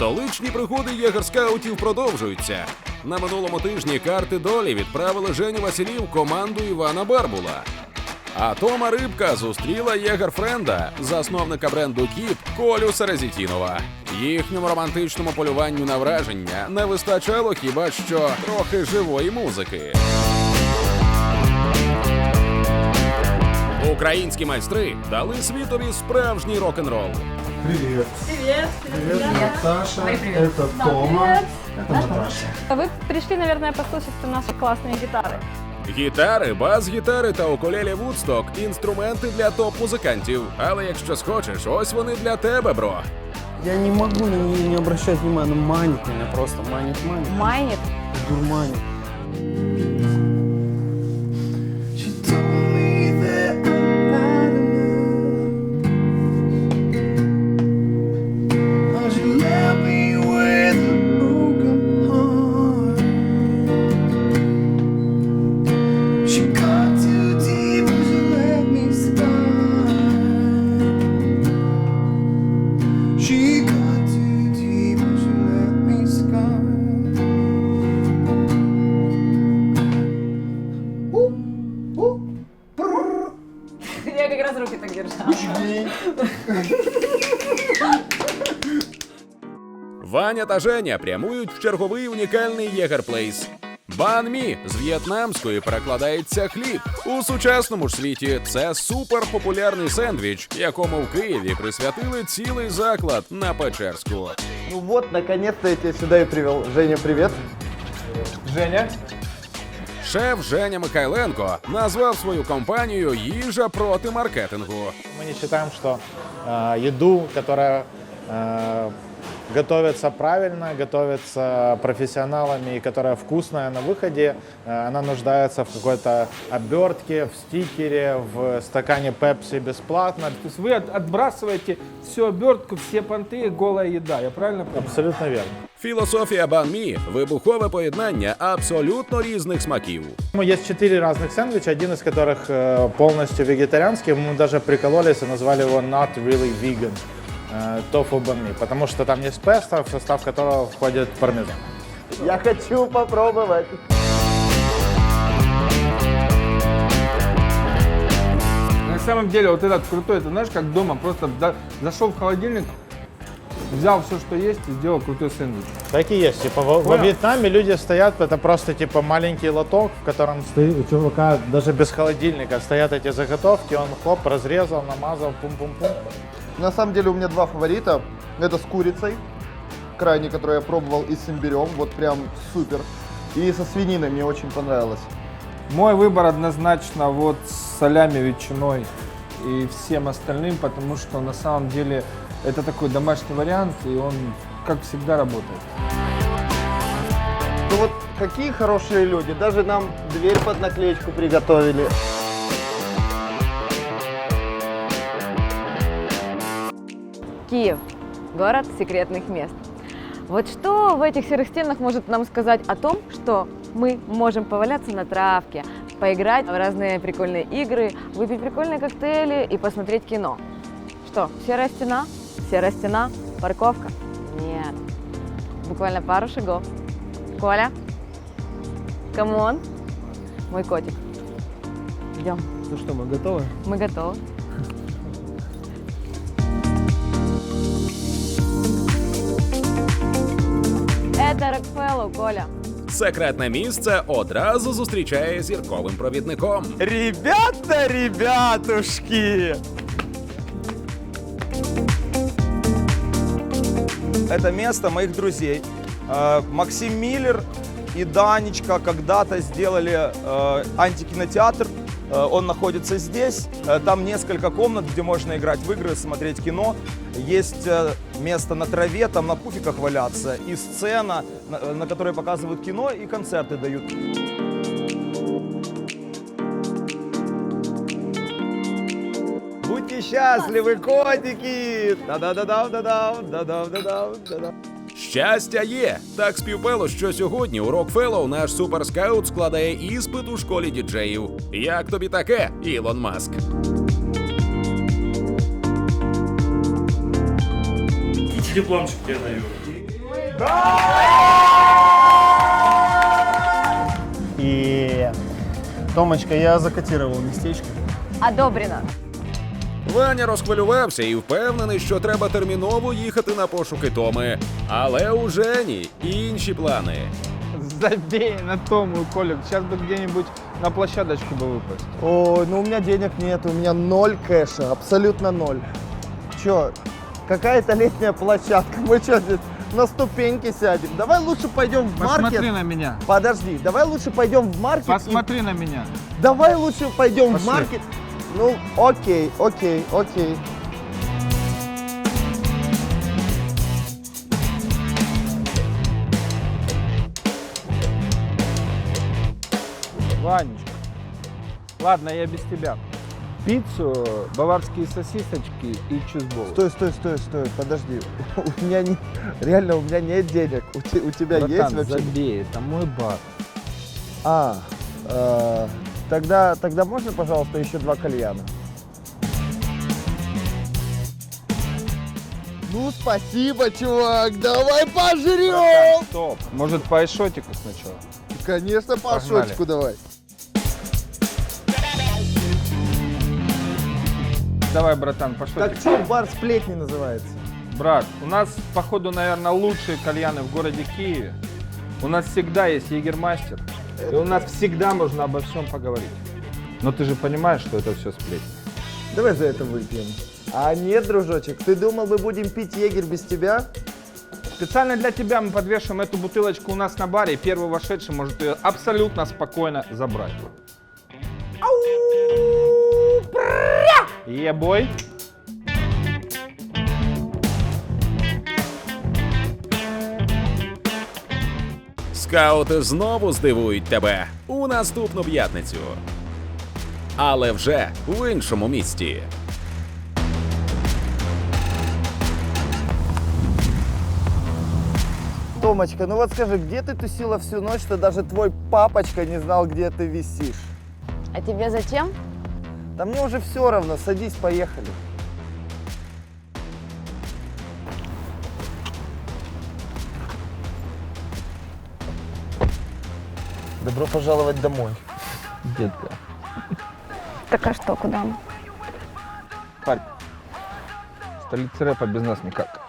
Столичні пригоди єгерскаутів продовжуються. На минулому тижні карти долі відправили Женю Василів команду Івана Барбула. А Тома Рибка зустріла єгерфренда, засновника бренду Кіп Колю Серезітінова. Їхньому романтичному полюванню на враження не вистачало хіба що трохи живої музики. Українські майстри дали світові справжній рок-н-рол. Привет. Привет. Привет, Наташа. Это Тома. Это Наташа. Вы пришли, наверное, послушать наши классные гитары. Гітари, бас-гітари та укулелі Вудсток – інструменти для топ-музикантів. Але якщо схочеш, ось вони для тебе, бро. Я не могу на нее не обращать внимания, она манит меня просто, манит, манит, Майнит. дурманит. держала. Ваня та Женя прямують в черговий унікальний єгерплейс. Бан Мі з в'єтнамської перекладається хліб. У сучасному ж світі це суперпопулярний сендвіч, якому в Києві присвятили цілий заклад на Печерську. Ну вот, наконец-то я тебя сюда и привел. Женя, привет. Женя, Шеф Женя Михайленко назвав свою компанію Їжа проти маркетингу. мы не считаем, что э, еду, которая э, готовится правильно, готовится профессионалами и которая вкусная на выходе, э, она нуждается в какой-то обертке, в стикере, в стакане пепси бесплатно. То есть вы от- отбрасываете всю обертку, все понты, голая еда. Я правильно понял? Абсолютно верно. Філософія Бан Мі вибухове поєднання абсолютно різних смаків. Ну, Есть четыре разных сэндвича, один из которых э, полностью вегетарианский. Мы даже прикололись и назвали его Not Really Vegan э, Tofu Banh Mi, потому что там есть песто, в состав которого входит пармезан. Я хочу попробовать. На самом деле вот этот крутой, это знаешь, как дома, просто да- зашел в холодильник, взял все, что есть и сделал крутой сэндвич. Так и есть. Типа во, во. Вьетнаме люди стоят, это просто типа маленький лоток, в котором стоит у чувака даже без холодильника стоят эти заготовки, он хоп, разрезал, намазал, пум-пум-пум. На самом деле у меня два фаворита. Это с курицей, крайне, которую я пробовал, и с имбирем. Вот прям супер. И со свининой мне очень понравилось. Мой выбор однозначно вот с солями, ветчиной и всем остальным, потому что на самом деле это такой домашний вариант, и он, как всегда, работает. Ну вот какие хорошие люди. Даже нам дверь под наклеечку приготовили. Киев – город секретных мест. Вот что в этих серых стенах может нам сказать о том, что мы можем поваляться на травке, поиграть в разные прикольные игры, выпить прикольные коктейли и посмотреть кино? Что, серая стена? Серая стена? Парковка? Нет. Буквально пару шагов. Коля? Камон? Мой котик. Идем. Ну что, мы готовы? Мы готовы. Это Рокфеллоу, Коля. Секретне місце одразу зустрічає зірковим провідником. Ребята, ребятушки! Это место моих друзей. Э, Максим Миллер и Данечка когда-то сделали э, антикинотеатр. Э, Он находится здесь. Там несколько комнат, где можно играть в игры, смотреть кино. Есть место на траве, там на пуфиках валяться. И сцена, на на которой показывают кино и концерты дают. Будьте счастливы, котики! Да-да-да-да-да-да, да-да-да-да-да. Щастя є! Так співпало, що сьогодні у Рокфеллоу наш суперскаут складає іспит у школі діджеїв. Як тобі таке, Ілон Маск? Дипломчик тебе даю. И, Томочка, я закотировал местечко. Одобрено. Ваня розхвилювався і впевнений, що треба терміново їхати на пошуки Томи. Але у Жені інші плани. Забей на Тому, Колик. Сейчас бы где-нибудь на площадочку бы выпасть. Ой, ну у меня денег нет, у меня ноль кэша, абсолютно ноль. Чё, какая-то летняя площадка, мы что здесь на ступеньки сядем? Давай лучше пойдем в маркет. Посмотри на меня. Подожди, давай лучше пойдем в маркет. и- Посмотри на меня. Давай лучше пойдем в Пошли. маркет. ну, окей, окей, окей. Ванечка. Ладно, я без тебя. Пиццу, баварские сосисочки и чизбол. Стой, стой, стой, стой, подожди. У меня не, реально, у меня нет денег. У, те- у тебя есть Братан, вообще? забей, это мой бар. А, э, тогда, тогда можно, пожалуйста, еще два кальяна? Ну, спасибо, чувак, давай пожрем! Стоп. Может, по айшотику сначала? Конечно, по Погнали. шотику давай. Давай, братан, пошли. Так что бар сплетни называется? Брат, у нас, походу, наверное, лучшие кальяны в городе Киеве. У нас всегда есть егермастер. И у нас всегда можно обо всем поговорить. Но ты же понимаешь, что это все сплетни. Давай за это выпьем. А нет, дружочек, ты думал, мы будем пить егерь без тебя? Специально для тебя мы подвешиваем эту бутылочку у нас на баре, и первый вошедший может ее абсолютно спокойно забрать. Ебой. Скаути знову здивують тебе у наступну п'ятницю. Але вже в іншому місті. Томочка, ну вот скажи, где ты тусила всю ночь, что даже твой папочка не знал, где ты висишь? А тебе зачем? Да мне уже все равно, садись, поехали. Добро пожаловать домой. Детка. Так а что, куда мы? Харьков. Столица рэпа без нас никак.